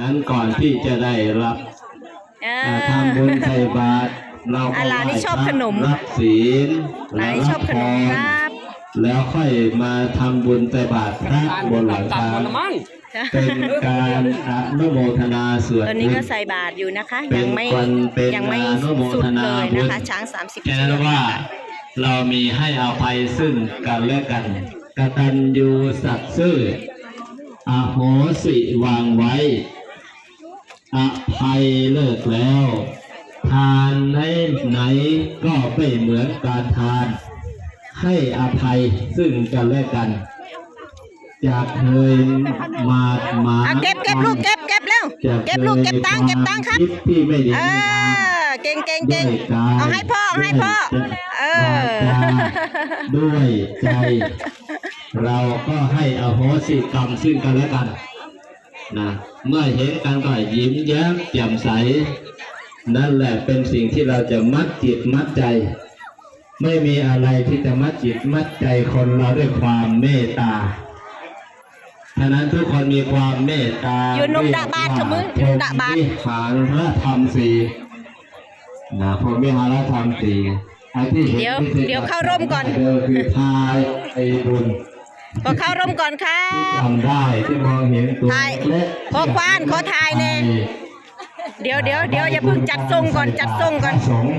นั้นก่อนที่จะได้รับเออ่าอทำบุญใส่บาตรเราก็อ่าหลานนี่ชอบขนม รับศีลหลานนี่ชอบขนมครับแล้วค่อยมาทำบุญใส่บาตรพระบนหลังตัดคาหมดละมั้งเป็นการอนุโมทนาสวดตอนนี้บุก็ญ ใส่บาตรอยู่นะคะ เป็นยังไม่วันเป็นยังไม่อนุโมสุดทนาเลยนะคะ บุญ ช้าง30แค่นั้นว่าเรามีให้อภัยซึ่งกันและกันกตัญญูสัตย์ซื่ออโหสิวางไว้ อภัยเลิกแล้ว ทานไหนไหนก็ไม่เหมือนการทาน ให้อภัยซึ่งกันและกันจากเคยมามาอะเก็บเก็บลูกเก็บเก็บเร็วจากเก็บลูกเก็บตังค์เก็บตังค์ครับดที่ไม่ดีเอไม่งามอเก่งเก่งด้เก่วงยกายเอาให้พ่อเอาให้พ่อเออวาจาด้วยใจ เราก็ให้อโหสิกรรมซึ่งกันและกัน นะเมื่อเห็นกันก็ยิ้มแย้มแจ่มใส นั่นแหละเป็นสิ่งที่เราจะมัดจิตมัดใจ ไม่มีอะไรที่จะมัดจิตมัดใจคนเราด้วยความเมตตาฉะนั้นทุกคนมีความเมตตาอยู่นุ่มดะบาดเถอะมึงนุ่มดะบาดวิหารพระธรรมสี่นะพรหมวิหารธรรมสี่ไอ้ที่ห็นเดี๋ยวที่เดี๋ยวเข้าร่มก่อนเดิมคือทายไอ้บุญ ขอเข้าร่มก่อนครัที่บทำได้ที่มองเห็นตัวถ่ายเล็กขอควานขอถ่ายแน่เดี๋ยวเดี๋ยวเดี๋ยวอย่าเพิ่งจัดทรงก่อนจัดทรงก่อนสงฆ์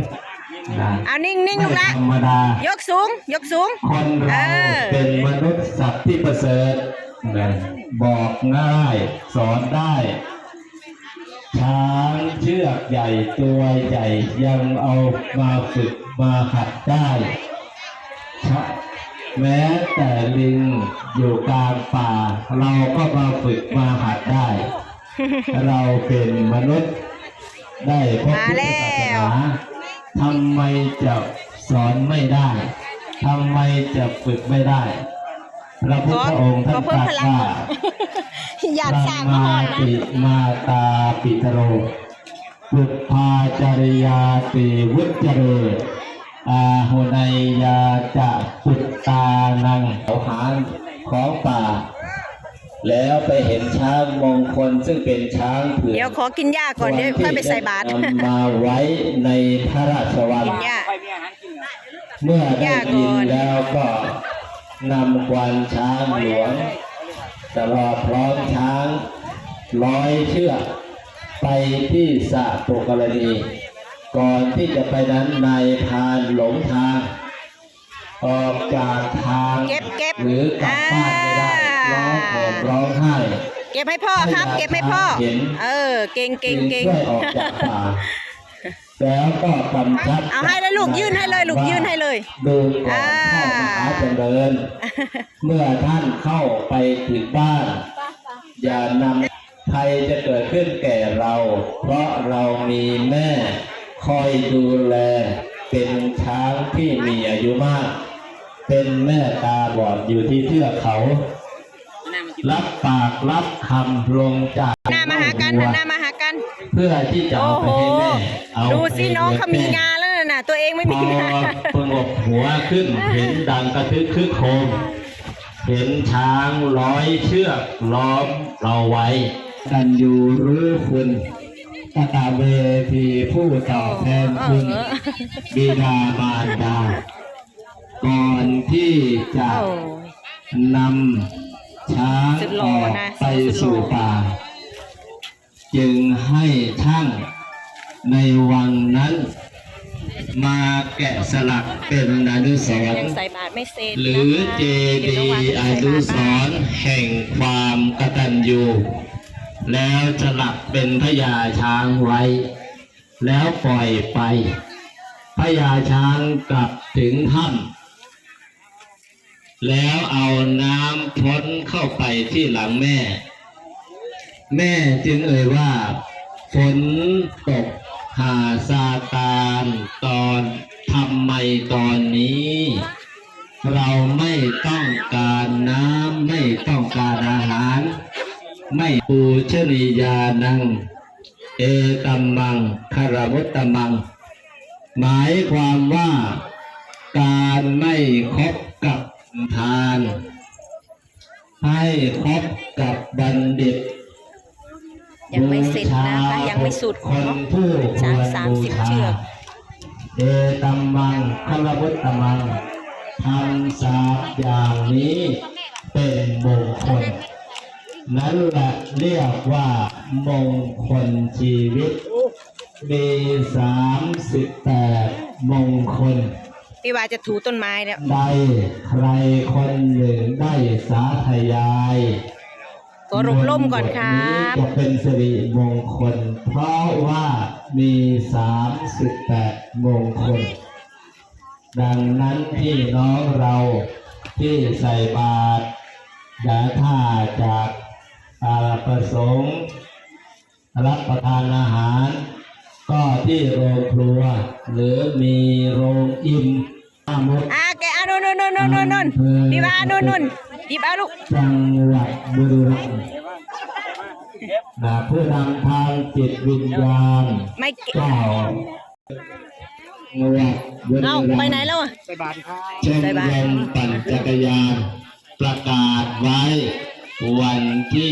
นะเอานิ่งนิ่งลูกละไม่ธรรมดายกสูง ยกสูงคนเอเราอเป็นมนุษย์สัตว์ที่ประเสริฐนะบอกง่ายสอนได้ช้างเชือกใหญ่ตัวใหญ่ยังเอามาฝึกมาหัดได้ชะ แม้แต่ลิงอยู่กลางป่า เราก็มาฝึกมาหัดได้ เราเป็นมนุษย์ได้พบมาพุทธแล้ศาสวนาทำไมจะสอนไม่ได้ทำไมจะฝึกไม่ได้พระพุทธองค์ท่านขอเพิ่ตมรัสพลังว่าอยากสร้างมามาหอนนะติมาตาปิตโรบุพพาจริยาติวุจเจเร อาหุนยยาจะปุตตานังเขาหารของป่า แล้วไปเห็นช้างมงคลซึ่งเป็นช้างเผือกเดี๋ยวขอกินหญ้าก่อนเดี๋ยวค่อยไปใส่บาตรนำมาไว้ในพระราชวังกินหญ้าไปมีอาหารกินเหรอเมื่อได้ยินย่าก่อนแล้วก็นำควันช้างหลวงตลอดพร้อมช้างร้อยเชือกไปที่สระปุกรณี ก่อนที่จะไปนั้นนายพรานหลงทาง ออกจากทาง เก็บเก็บหรือกลับบ้านไม่ได้ร้องโหมร้องไห้เก็บให้พ่อครับ เก็บให้พ่อเห็นเออ เก่งเก่งเก่งช่วยออกจากป่าแล้วก็กำชับเอาให้เลยลูกยื่นให้เลยลูกยื่นให้เลย ดูก่อนเข้ามหาเจริญ เมื่อท่านเข้าไปถึงบ้าน อย่านำภัยจะเกิดขึ้นแก่เรา เพราะเรามีแม่ คอยดูแล เป็นช้างที่มีอายุมาก เป็นแม่ตาบอดอยู่ที่เทือกเขาน้ำมันกินรับปากรับคำลงจากหน้ามาหากันหันหน้ามาหากัน เพื่อที่จะโอ้เอาไปโหให้แม่เอาดูสิไปน้องเขามีให้แงานแล้วน่ะ ตัวเองไม่พมีองานพงกหัวขึ้นเห็นดังกระทึกคึกโครมเห็นช้างร้อยเชือกล้อมเราไว้กันอยู่รู้คุณ ตตาเวทีผู้ตอบแทนคุณเออบิดามารดา ก่อนที่จะโอ้นำช้างสุดหอล่ออกนะไปสุดหล่อสู่ป่า จึงให้ช่างในวังนั้น มาแกะสลักเป็นอนุสรยังณ์ใส่บาตรไม่เสร็จหรือเจเดี๋ยวดีต้องวางย์อใส่นุบาตสบ้างรณ์แห่งความกตัญญู แล้วสลักเป็นพญาช้างไว้ แล้วปล่อยไปพญาช้างกลับถึงถ้ำแล้วเอาน้ำพ้นเข้าไปที่หลังแม่ แม่จึงเอ่ยว่า ฝนตกหาซาตานตอนทำไมตอนนี้ เราไม่ต้องการน้ำไม่ต้องการอาหาร ไม่ปู ชนียานัง เอตัมมังคารมุตตมัง หมายความว่าการไม่คบกับทาน ให้คบกับบัณฑิตยังไม่เสร็จนะคะ ยังไม่สุดคนเนาะผู้ช้างควรสามสิบบูชเชือกเอตัมมังคารวุตตมังทำสามอย่างนี้เป็นมงคล นั่นแหละเรียกว่ามงคลชีวิต มีสามสิบแปดมงคล พี่วาจะถูต้นไม้เนี่ยใดใครคนหนึ่งได้สาธยายก็รบล่มก่อนครับจะเป็นสิริมงคล เพราะว่ามีสามสิบแปดมงคล ดังนั้นพี่น้องเราที่ใส่บาตรอย่าท่าจากอา ประสงค์รับประทานอาหาร ก็ที่โรงครัว หรือมีโรงอิ่มอามุดอะแกอะนู่นนู่นนู่นนู่นนู่นพี่วานู่นนู่นหยิบเอาลูกจังหวัดบุรีรัมย์นะเพื่อนำทางจิตวิญญาณไม่เก็บเจ้าจังหวัดบุรีรัเอามย์ไปไหนแล้วอะใส่บาตรครับชมรมปั่นจักรยานประกาศไว้ วันที่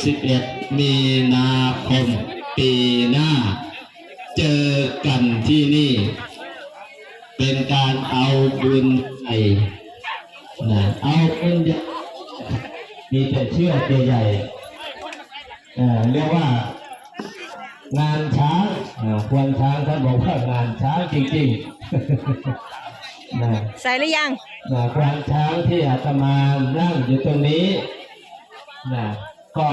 31 มีนาคมปีหน้า เจอกันที่นี่ เป็นการเอาบุญใหญ่นะเอาบุญใหญ่มีแต่เชือกใหญ่ๆเอ่อเรียกว่างานช้างอ่าควรช้างท่านบอกว่างานช้างจริงๆนะใส่หรือยังนะควานช้างที่อาตมานั่งอยู่ตรงนี้ นะก็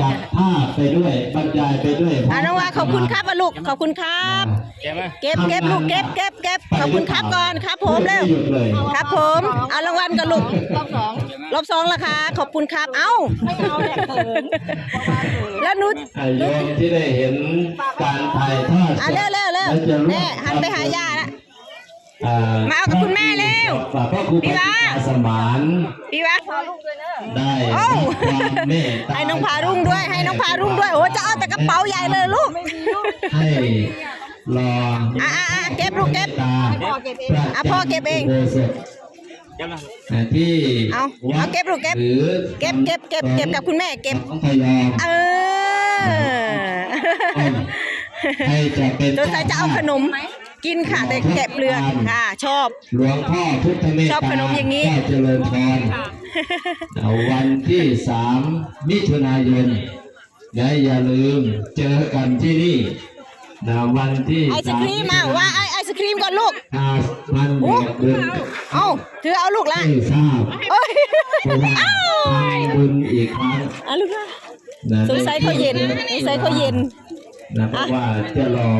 จัดภาพไปด้วยบรรยายไปด้วยอะน้องวาขอบคุณครับอะลูกขอบคุณครับแกไหมเก็บเก็บลูกเก็บเก็บเก็บขอบคุณครับก่อนครับ ผมเร็วไหยุดเลยครับผมเอารางวัลกันลูกรอบสองรอบสองละค่ะขอบคุณครับเอ้าไม่เอาเนี่ยเขินแล้วนุชไอ้โยมที่ได้เห็นการถ่ายทอดสดอะเร็วเร็วเร็วแล้จะร่วมแม่หันไปหาย่าละอ่ มาเอากับคุณแม่เร็วฝากพ่อครูพี่ปวะฏิาสมานพี่วะได้โอ้รับความเมตตาให้น้องพารุ่งด้วย ให้น้องพารุ่งด้วย โอ้จะเอาแต่กระเป๋าใหญ่เลยลูกให้รออะอะอะเก็บลูกเก็บตาอะพ่อเก็บเองโดยสดแกไหมอ่าที่เอาวัดเอาเก็บลูกเก็บหรือเก็บเก็บเก็บเก็บกับคุณแม่เก็บของพยอมเออให้จะเป็นสงสัยจะเอาขนม กินค่ะแต่แกะเปลือกค่ะชอบ หลวงพ่อพุทธเมตตาชอบขนมอย่างนี้ เจ้าเจริญพรเอาวันที่สามมิถุนายนนะอย่าลืมเจอกันที่นี่นะวันที่ไอศครีมอะว่าไอไอศครีมก่อนลูกห้าพันแปดเดือนเอาถือเอาลูกละไม่ทราบโอ้ยเพราะว่าทำบุญอีกครั้งเอาลูกละนะสงสัยเขาเย็นสงสัยเขาเย็นนะเพราะว่าจะรอ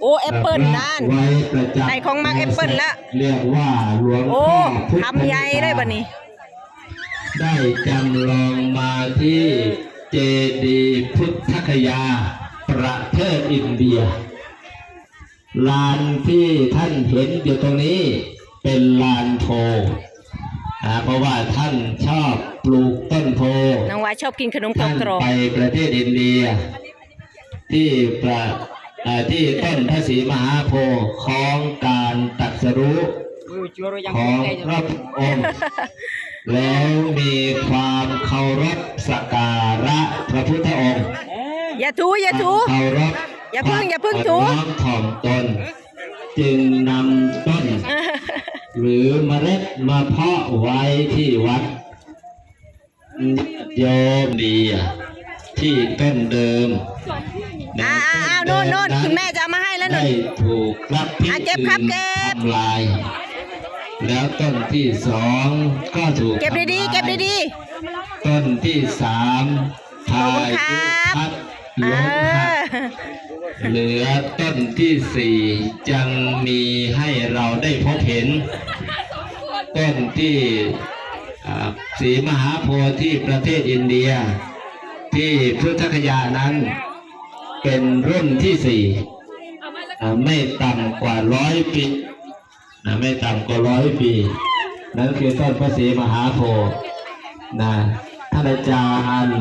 โอ้แอปเปิลนั่นไว้ประจำได้ของมักแอปเปิ้ลละเรียกว่าหลวงโอ้พ่อพุทธทำใหญ่เลยบัดนี้ ได้จำลองมาที่เจดีย์พุทธคยา ประเทศอินเดียลานที่ท่านเห็นอยู่ตรงนี้เป็นลานโพอ่าเพราะว่าท่านชอบปลูกต้นโพน้องวายชอบกินขนมกท่านรอบไปประเทศอินเดีย ที่ประเอ่อ ที่ต้นพระศรีมหาโพธิ์ของการตรัดสรู้มือชัวร์ยังของพระองค์แล้วมีความเคารพสักการะพระพุทธองค์ๆอย่าถูอย่าถูเคารพอย่าเพิ่งอย่าเพิ่งถูน้อมถ่อมตน จึงนำต้น หรือเมล็ดมาเพาะไว้ที่วัดโยมดีอะที่ต้นเดิม อ่าอ่าอ่าโน่นโน่นคุณแม่จะเอามาให้แล้วหนึ่ได้งถูกรับพิษอะเก็บครับเก็บ ทำลาย แล้วต้นที่สองก็ถูกเก็บดีๆ เก็บดีต้นที่สามพาขอบคุณยุครับพัดๆเอล้มหักอเหลือต้นที่สี่ยังมีให้เราได้พบเห็น ต้นที่อ่าศรีมหาโพธิ์ที่ประเทศอินเดีย ที่พุทธคยานั้น เป็นรุ่นที่สี่ไม่ต่ำกว่าร้อยปีนะไม่ต่ำกว่าร้อยปี นั่นคือต้นพระศรีมหาโพธิ์นะท่านอาจารย์